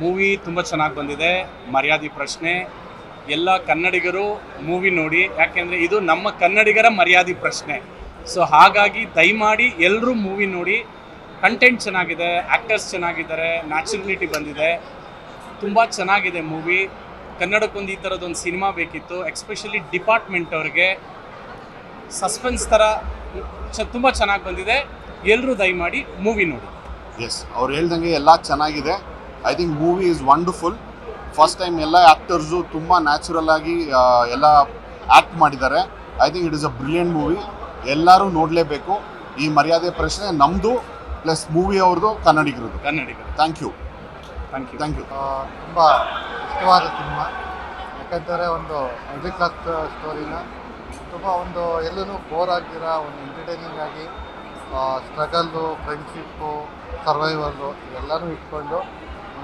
Movie ತುಂಬ ಚೆನ್ನಾಗಿ ಬಂದಿದೆ, ಮರ್ಯಾದೆ ಪ್ರಶ್ನೆ. ಎಲ್ಲ ಕನ್ನಡಿಗರು ಮೂವಿ ನೋಡಿ, ಯಾಕೆಂದರೆ ಇದು ನಮ್ಮ ಕನ್ನಡಿಗರ ಮರ್ಯಾದೆ ಪ್ರಶ್ನೆ. ಸೊ ಹಾಗಾಗಿ ದಯಮಾಡಿ ಎಲ್ಲರೂ ಮೂವಿ ನೋಡಿ ಕಂಟೆಂಟ್ ಚೆನ್ನಾಗಿದೆ ಆ್ಯಕ್ಟರ್ಸ್ ಚೆನ್ನಾಗಿದ್ದಾರೆ ನ್ಯಾಚುರಲಿಟಿ ಬಂದಿದೆ. ತುಂಬ ಚೆನ್ನಾಗಿದೆ ಮೂವಿ. ಕನ್ನಡಕ್ಕೊಂದು ಈ ಥರದ್ದೊಂದು ಸಿನಿಮಾ ಬೇಕಿತ್ತು ಎಕ್ಸ್ಪೆಷಲಿ ಡಿಪಾರ್ಟ್ಮೆಂಟ್ ಅವ್ರಿಗೆ. ಸಸ್ಪೆನ್ಸ್ ಥರ ಚ, ತುಂಬ ಚೆನ್ನಾಗಿ ಬಂದಿದೆ. ಎಲ್ಲರೂ ದಯಮಾಡಿ ಮೂವಿ ನೋಡಿ. ಎಸ್ ಅವ್ರು ಹೇಳ್ದಂಗೆ ಎಲ್ಲ ಚೆನ್ನಾಗಿದೆ. I think movie is wonderful first time ಎಲ್ಲ ಆ್ಯಕ್ಟರ್ಸು ತುಂಬ ನ್ಯಾಚುರಲ್ ಆಗಿ ಎಲ್ಲ ಆ್ಯಕ್ಟ್ ಮಾಡಿದ್ದಾರೆ. I think it is a brilliant movie ಎಲ್ಲರೂ ನೋಡಲೇಬೇಕು. ಈ ಮರ್ಯಾದೆ ಪ್ರಶ್ನೆ ನಮ್ಮದು ಪ್ಲಸ್ ಮೂವಿ ಅವ್ರದ್ದು ಕನ್ನಡಿಗರದು ಕನ್ನಡಿಗರು thank you thank you thank you ತುಂಬ ಇಷ್ಟವಾದ ಸಿನಿಮಾ. ಯಾಕಂದರೆ ಒಂದು ಮಿಡ್ಲ್ ಕ್ಲಾಸ್ ಸ್ಟೋರಿನ ತುಂಬ ಒಂದು ಎಲ್ಲೂ ಬೋರ್ ಆಗಿರೋ ಒಂದು ಎಂಟರ್ಟೈನಿಂಗ್ ಆಗಿ ಸ್ಟ್ರಗಲ್ಲು ಫ್ರೆಂಡ್ಶಿಪ್ಪು ಸರ್ವೈವಲ್ಲು ಇವೆಲ್ಲನೂ ಇಟ್ಕೊಂಡು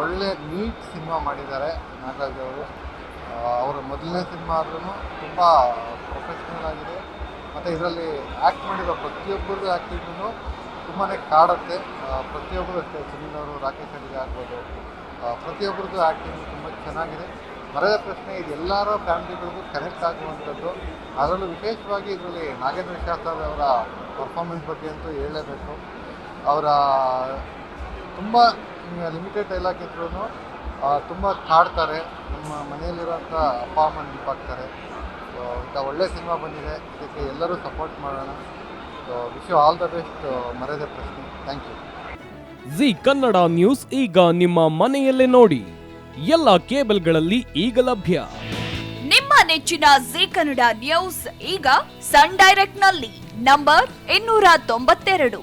ಒಳ್ಳೆ ನೀಟ್ ಸಿನಿಮಾ ಮಾಡಿದ್ದಾರೆ ನಾಗರಾಜ್ ಅವರು. ಅವರ ಮೊದಲನೇ ಸಿನಿಮಾ ಆದ್ರೂ ತುಂಬ ಪ್ರೊಫೆಷ್ನಲ್ ಆಗಿದೆ. ಮತ್ತು ಇದರಲ್ಲಿ ಆ್ಯಕ್ಟ್ ಮಾಡಿರೋ ಪ್ರತಿಯೊಬ್ಬರದ್ದು ಆ್ಯಕ್ಟಿಂಗೂ ತುಂಬಾ ಕಾಡುತ್ತೆ. ಪ್ರತಿಯೊಬ್ಬರು ಅಷ್ಟೇ, ಸುನೀಲ್ ಅವರು, ರಾಕೇಶ್ ಅಡಿಗೆ ಆಗ್ಬೋದು. ಪ್ರತಿಯೊಬ್ಬರದ್ದು ಆ್ಯಕ್ಟಿಂಗ್ ತುಂಬ ಚೆನ್ನಾಗಿದೆ. ಮರದ ಪ್ರಶ್ನೆ, ಇದು ಎಲ್ಲರ ಫ್ಯಾಮಿಲಿಗಳಿಗೂ ಕನೆಕ್ಟ್ ಆಗುವಂಥದ್ದು. ಅದರಲ್ಲೂ ವಿಶೇಷವಾಗಿ ಇದರಲ್ಲಿ ನಾಗೇಂದ್ರ ಶಾಸ್ತ್ರಿ ಅವರ ಪರ್ಫಾರ್ಮೆನ್ಸ್ ಬಗ್ಗೆ ಅಂತೂ ಹೇಳಲೇಬೇಕು. ಅವರ ತುಂಬ ಲಿಮಿಟೆಡ್ ಡೈಲಾಗ್ ಇದ್ರೂ ತುಂಬ ಕಾಡ್ತಾರೆ. ನಮ್ಮ ಮನೆಯಲ್ಲಿರೋಂಥ ಅಪ್ಪ ಅಮ್ಮ ನೆನಪಾಗ್ತಾರೆ ಸೊ ಇಂಥ ಒಳ್ಳೆ ಸಿನಿಮಾ ಬಂದಿದೆ. ಇದಕ್ಕೆ ಎಲ್ಲರೂ ಸಪೋರ್ಟ್ ಮಾಡೋಣ. So wish you all the best ಮರ್ಯಾದೆ ಪ್ರಶ್ನೆ. Thank you Zee Kannada news ಈಗ ನಿಮ್ಮ ಮನೆಯಲ್ಲೇ ನೋಡಿ. ಎಲ್ಲ ಕೇಬಲ್ಗಳಲ್ಲಿ ಈಗ ಲಭ್ಯ. ನಿಮ್ಮ ನೆಚ್ಚಿನ ಜಿ ಕನ್ನಡ ನ್ಯೂಸ್ ಈಗ ಸನ್ ಡೈರೆಕ್ಟ್ನಲ್ಲಿ. ನಂಬರ್ ಇನ್ನೂರ ತೊಂಬತ್ತೆರಡು.